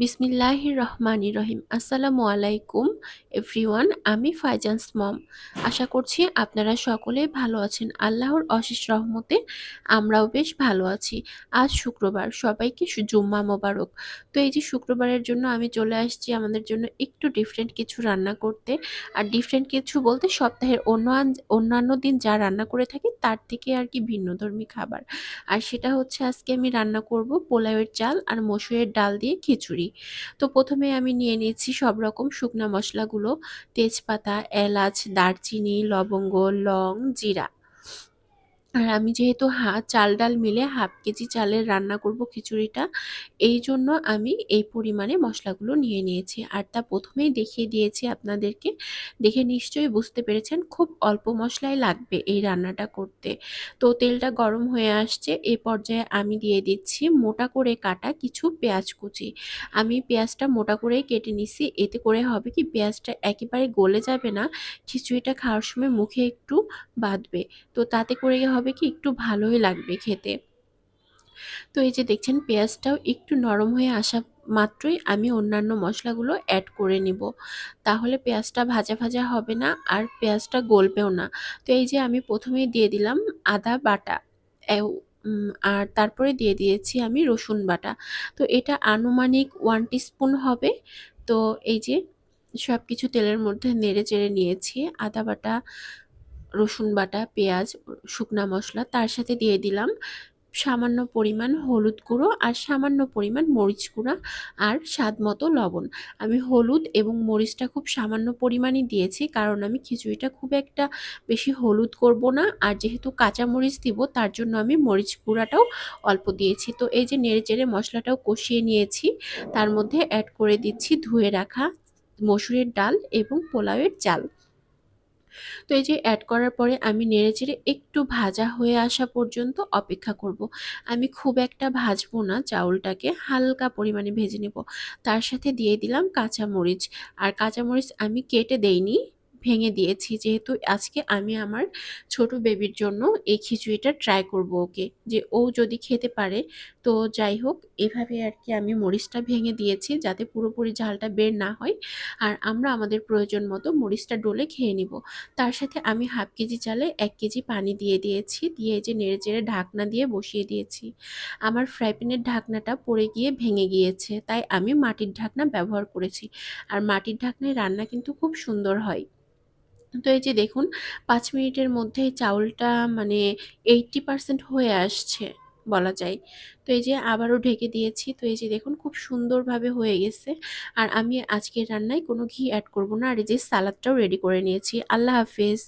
বিসমিল্লাহির রহমানির রহিম আসসালামু আলাইকুম, এভরিওয়ান, আমি ফাইজান্স মম। আশা করছি আপনারা সকলেই ভালো আছেন। আল্লাহর অশেষ রহমতে আমরাও বেশ ভালো আছি। আজ শুক্রবার, সবাইকে জুম্মা মোবারক। তো এই যে শুক্রবারের জন্য আমি চলে আসছি আমাদের জন্য একটু ডিফারেন্ট কিছু রান্না করতে। আর ডিফারেন্ট কিছু বলতে সপ্তাহের অন্য অন্যান্য দিন যা রান্না করে থাকি তার থেকে আর কি ভিন্নধর্মী খাবার। আর সেটা হচ্ছে আজকে আমি রান্না করব পোলাওয়ের চাল আর মসুরের ডাল দিয়ে খিচুড়ি। তো প্রথমে আমি নিয়ে নিচ্ছি সব রকম শুকনা মশলাগুলো। তেজপাতা, এলাচ, দারচিনি, লবঙ্গ, লং, জিরা। আর আমি যেহেতু হা, চাল, ডাল মিলে হাফ কেজি চালের রান্না করব খিচুড়িটা, এই জন্য আমি এই পরিমাণে মশলাগুলো নিয়ে নিয়েছি। আর তা প্রথমেই দেখিয়ে দিয়েছি আপনাদেরকে। দেখে নিশ্চয়ই বুঝতে পেরেছেন, খুব অল্প মশলাই লাগবে এই রান্নাটা করতে। তো তেলটা গরম হয়ে আসছে, এ পর্যায়ে আমি দিয়ে দিচ্ছি মোটা করে কাটা কিছু পেঁয়াজ কুচি। আমি পেঁয়াজটা মোটা করেই কেটে নিছি, এতে করে হবে কি পেঁয়াজটা একেবারে গলে যাবে না, খিচুড়িটা খাওয়ার সময় মুখে একটু বাঁধবে। তো তাতে করে হবে কি একটু ভালোই লাগবে খেতে। তো এই যে দেখছেন পেঁয়াজটাও একটু নরম হয়ে আসা মাত্রই আমি অন্যান্য মশলাগুলো অ্যাড করে নিব। তাহলে পেঁয়াজটা ভাজা ভাজা হবে না আর পেঁয়াজটা গলবেও না। তো এই যে আমি প্রথমেই দিয়ে দিলাম আদা বাটা আর তারপরে দিয়ে দিয়েছি আমি রসুন বাটা। তো এটা আনুমানিক ওয়ান টিস্পুন হবে। তো এই যে সব কিছু তেলের মধ্যে নেড়ে চেড়ে নিয়েছি। আদা বাটা রসুন বাটা, পেঁয়াজ, শুকনা মশলা তার সাথে দিয়ে দিলাম। সামান্য পরিমাণ হলুদ গুঁড়ো আর সামান্য পরিমাণ মরিচ গুঁড়া আর স্বাদ মতো লবণ। আমি হলুদ এবং মরিচটা খুব সামান্য পরিমাণই দিয়েছি কারণ আমি খিচুড়িটা খুব একটা বেশি হলুদ করব না আর যেহেতু কাঁচা মরিচ দিব তার জন্য আমি মরিচ গুঁড়াটাও অল্প দিয়েছি। তো এই যে নেড়ে চেড়ে মশলাটাও কষিয়ে নিয়েছি, তার মধ্যে অ্যাড করে দিচ্ছি ধুয়ে রাখা মসুরের ডাল এবং পোলাওয়ের চাল। তো এই যে অ্যাড করার পরে আমি নেড়েচেড়ে একটু ভাজা হয়ে আসা পর্যন্ত অপেক্ষা করব। আমি খুব একটা ভাজবো না চাউলটাকে, হালকা পরিমাণে ভেজে নেব। তার সাথে দিয়ে দিলাম কাঁচামরিচ। আর কাঁচামরিচ আমি কেটে দেইনি। ভেঙে দিয়েছি। যেহেতু আজকে আমি আমার ছোট বেবির জন্য এই খিচুড়িটা ট্রাই করব ওকে। যে ও যদি খেতে পারে, তো যাই হোক, এভাবে আর কি আমি মরিচটা ভেঙে দিয়েছি যাতে পুরোপুরি ঝালটা বের না হয়। আর আমরা আমাদের প্রয়োজন মতো মরিচটা ডলে খেয়ে নিব। তার সাথে আমি হাফ কেজি চালে এক কেজি পানি দিয়ে দিয়েছি। দিয়ে যে নেড়ে চেড়ে ঢাকনা দিয়ে বসিয়ে দিয়েছি। আমার ফ্রাই প্যানের ঢাকনাটা পড়ে গিয়ে ভেঙে গিয়েছে। তাই আমি মাটির ঢাকনা ব্যবহার করেছি। আর মাটির ঢাকনায় রান্না কিন্তু খুব সুন্দর হয়। তো এই যে দেখুন, পাঁচ মিনিটের মধ্যে চাউলটা মানে এইটটি পারসেন্ট হয়ে আসছে বলা যায়। তো এই যে আবারও ঢেকে দিয়েছি। তো এই যে দেখুন, খুব সুন্দরভাবে হয়ে গেছে। আর আমি আজকের রান্নায় কোনো ঘি অ্যাড করব না। আর এই যে সালাদটাও রেডি করে নিয়েছি। আল্লাহ হাফেজ।